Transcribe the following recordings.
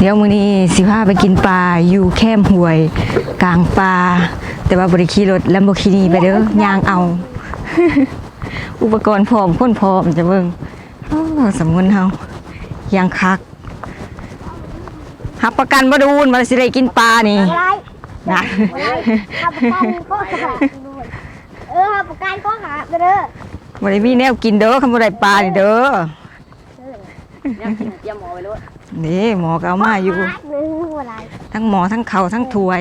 เดี๋ยวมื้อนี้สิพาไปกินปลาอยู่แคมป์ห้วย กลางป่าแต่ว่าบริขี่รถ Lamborghini ไปเด้อย่างเอา อุปกรณ์พร้อมคนพร้อมจะเบิ่งโอ้สำมุนเฮายังคักหับประกันบ่ดูนมาสิได้กินปลานี่อะไรนะขับประกันก็หาเออขับประกันก็หาไปเด้อบ่ได้มีแนวกินเด้อคำบ่ได้ปลานี่เด้อยังกินเตรียมหมอไว้แล้ว นี่หมอก็เอามาอยู่หนึ่งอะไรทั้งหมอทั้งเขาวทั้งถ้วย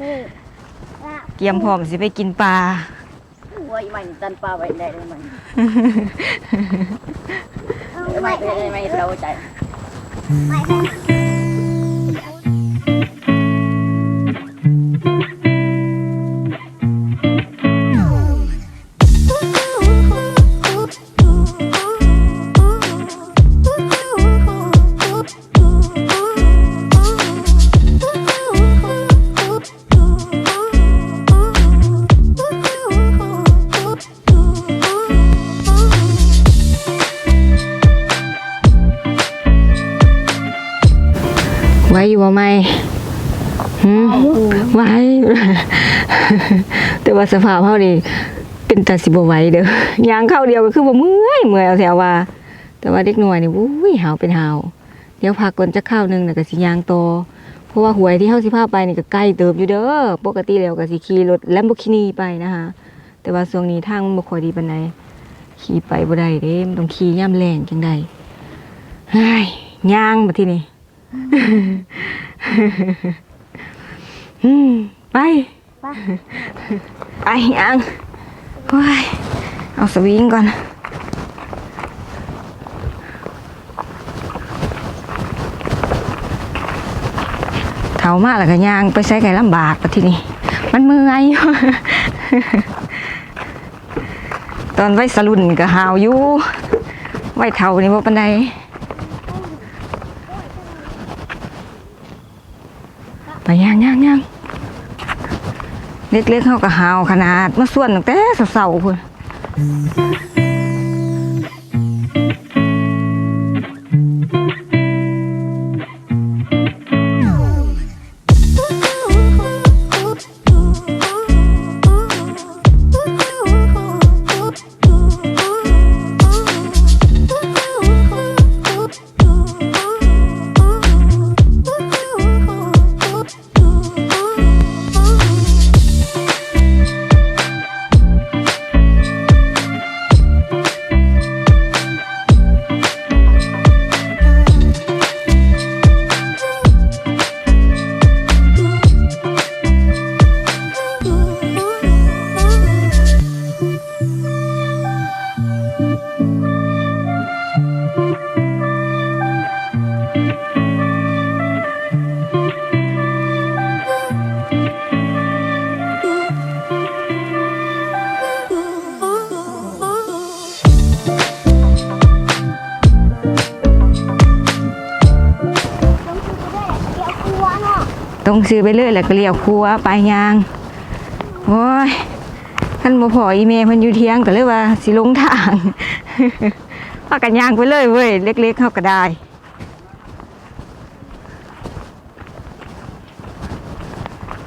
เออเกียมพร้อมสิไปกินปลาว่าอีใหม่นี่ตันปลาไว้ได้เลยมันเอาอีใหไม่ม่อีใหม่เราใจ ไว้ อยู่บ่ไม่หืมไว้ แต่ว่าสภาพเฮานี่เป็นตาสิบ่ไหวเด้อย่างเข้าเดียวก็คือบ่เมื่อยเมื่อยเอาแถวว่า แต่ว่าเด็กน้อยนี่อุ้ยหาวเป็นหาวเดี๋ยวพักก่อนจะข้าวนึงน่ะก็สิย่างโตอเพราะว่าหวยที่เฮาสิพาไปนี่ก็ใกล้เติบอยู่เด้อปกติแล้วก็สิขี่รถ Lamborghini ไปนะคะแต่ว่าช่วงนี้ทางมันบ่ค่อยดีปานใดขี่ไปบ่ได้เด้มันต้องขี่ย่ำแรงจังได๋เฮ้ยย่างบัดทีนี้ ไป ไปยังโอ้ยเอาสวิงก่อน เถามากแล้วก็ย่างไปใช้ไก่ลำบากปะทีนี้ มันเมื่อยอยู่ตอนไว้สลุนก็หาวอยู่ไว้เท่านี่ว่าปันใด ไปย่างย่างย่างเล็กๆเขาก็หาวขนาดมาส่วนตั้งแต่เสาๆคุณ งซื้อไปเรื่อยแล้วก็เลี้ยวครัวไปย่างโอ้ยท่านบ่พออีเมลเพิ่นอยู่เที่ยงก็เลยว่าสิลงทางพากันยางไปเลยเว้ยเล็กๆเข้าก็ได้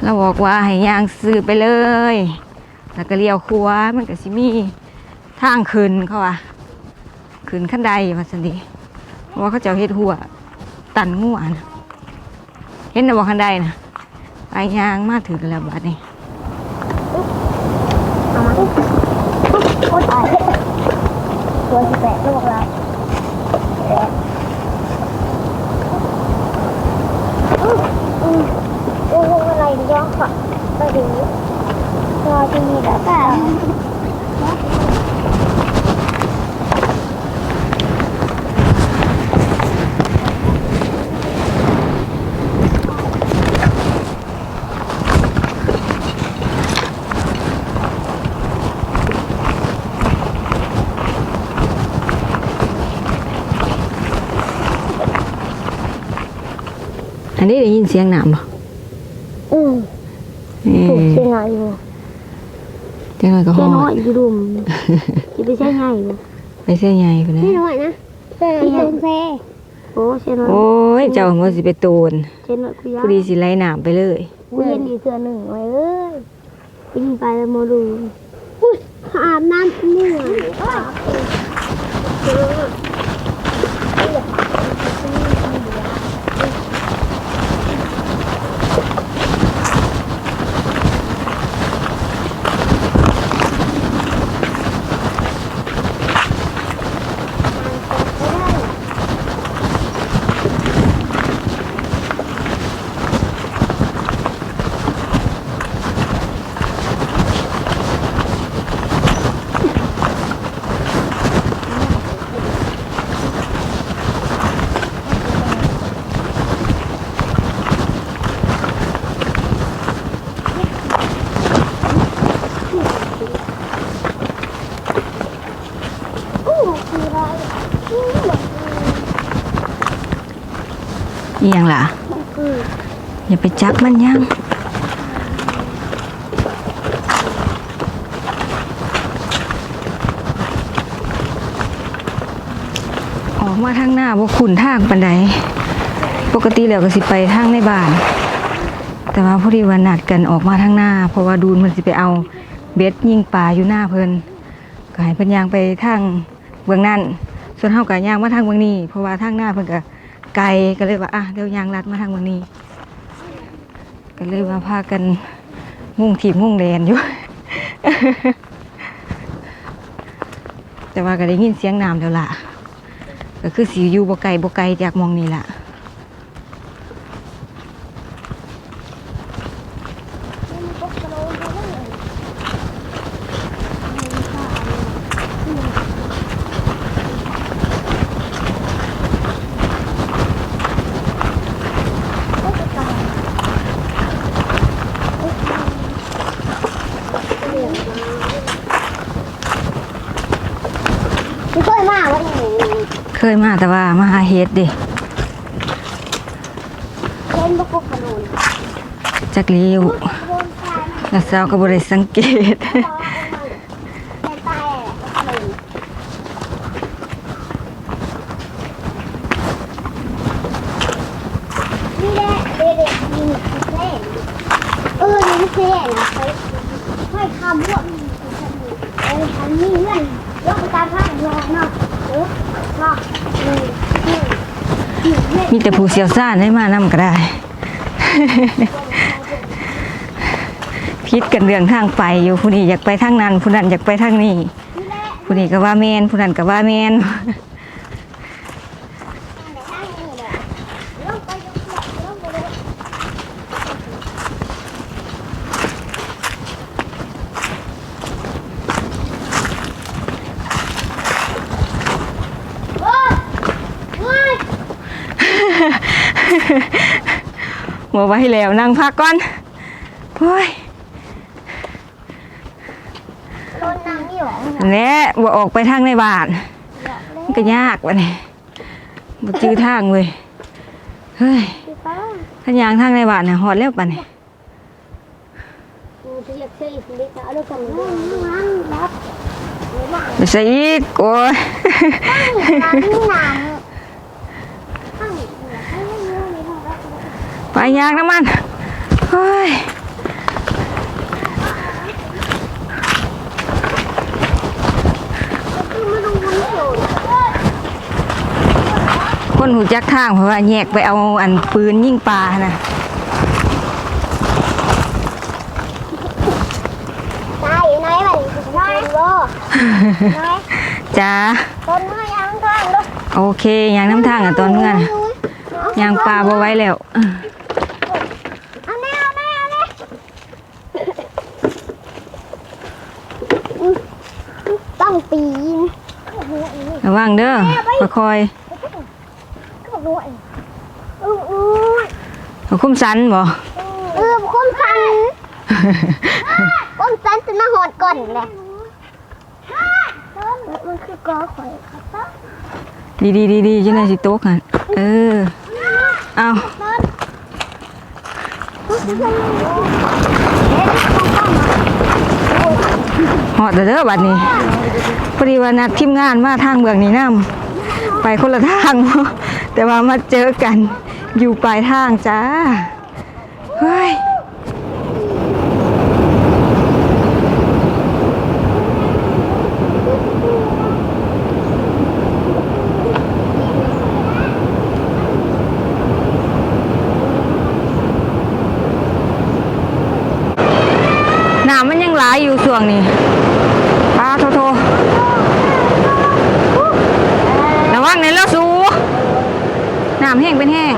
เราบอกว่าให้ยางซื้อไปเลย แล้วก็เลี้ยวครัวมันก็สิมีทางขึ้นเขาว่าขึ้นขั้นใดว่าสันดีเพราะว่าเขาเจ้าเฮ็ดหัวตันงัวนะ ห็นแต่ว่าขั้นใดนะไปยางมาถึงแล้วบัดนี้โอ๊ยตายตัวสิแปดลูกเราอืมอืมอะไรเยอะค่ะไปดูพอจะมีแล้วแต่ อันนี้ได้ยินเสียงหนามบ่อืมนี่ถูกใช่ไงอยู่จังหน่อยก็ฮใช่อน้อยดอยู่ดุมจะไปใช่ไงอยู่ไปเส้นใหญ่พุ่นนะ ไม่น้อยนะใช่ไงเซ่อ้เช่นว่าโอ้ยเจ้าว่าสิไปโตนเช่นว่าคุยาผู้ดีสิไล่น้ำไปเลย กูเห็นอีกเสือหนึ่งไว้เอ้ยกินไปแล้วมาดูอุ้ยอาบน้ำนี่อะ อีหยังล่ะ อย่าไปจับมันยังออกมาทางหน้าบ่ขุนทางปันใดปกติแล้วก็สิไปทางในบ้าน แต่ว่าพอดีว่านัดกันออกมาทางหน้า เพราะว่าดูนมันสิไปเอาเบ็ดยิงปลาอยู่หน้าเพิ่นก็ให้เพิ่นยางไปทางเบื้องนั้นส่วนเฮาก็ย่างมาทางเบื้องนี้เพราะว่าทางหน้าเพิ่นก็ ไกลก็เลยว่าอะเดี๋ยวยางรัดมาทางวันนี้ ก็เลยว่าพากันมุ่งทีมมุ่งแดนอยู่ แต่ว่าก็ได้ยินเสียงน้ำแล้วล่ะ ก็คือสีอยู่บ่ไกลบ่ไกลจากมองนี่ล่ะ ไม่เคยมาวันนี้ เคยมาแต่ว่ามาหาเฮ็ดเดิเช่นบุกกระโดดจักเลี้ยวนตายแล้วสาวก็บ่ได้สังเกตแต่ตายแหละนี่แหละเด็กๆยิงเส้นเออนี่เส้นนะไปให้คำว่าเออทำนี่เงื่นยกตามข้างยอกเนาะเออเนาะนี่นี่นี่ มีแต่ผู้เสียวซ่านให้มานำก็ได้ พิดกันเรื่องทางไปอยู่ผู้นี้อยากไปทางนั้นผู้นั้นอยากไปทางนี้ผู้นี้ก็ว่าเมนผู้นั้นก็ว่าเมน หัวไว้แล้วนั่งพักก่อนโอ้ยโดนนางนี่หรอแหน่บ่ออกไปทางในบ้านมันก็ยากวะนี่บ่จื้อทางเว้ยเฮ้ยพี่ป้าขันยางทางในบ้านน่ะฮอดแล้วปะนี่กูจะเรียกเชื่ออีกนิดนะเอาลูกกันนั่งรับไปใส่อีกโอ้ย นั่งนี่นานนั่งให้ไม่เยอะนี่พอแล้ว ไปยางน้ำมันเฮ้ยคือไม่ต้องวนโดดคนหูจักทางเพราะว่าแยกไปเอาอันปืนยิงปลาน่ะตายอยู่ไหนบ้างน้อยโลน้อยจ้าต้นไม้ยางข้างลูกโอเคยางน้ำทางอะตอนเมื่อน่ะยางปลาบ่ไหว้แล้ว เอาแน่เอาแน่เอาแน่ต้องปีน ระวังเด้อค่อยก็บอกด้วยอืออือๆเอาคุ้มสันบ่เออคมสันคมสันจะมาหอดก่อนแหละมันคือกอข่อยครับดีดีดีดีๆๆจังได๋สิตกหั่นเออ เอา หอดเด้อบัดนี้พอดีว่านัดทีมงานมาทางเมืองนี้นํไปคนละทาง แต่ว่ามาเจอกันอยู่ปลายทางจ้า เฮ้ย น้ำมันยังหลายอยู่ช่วงนี้ปลาโทโทระวังในเลือสูน้ำแห้งเป็นแห้ง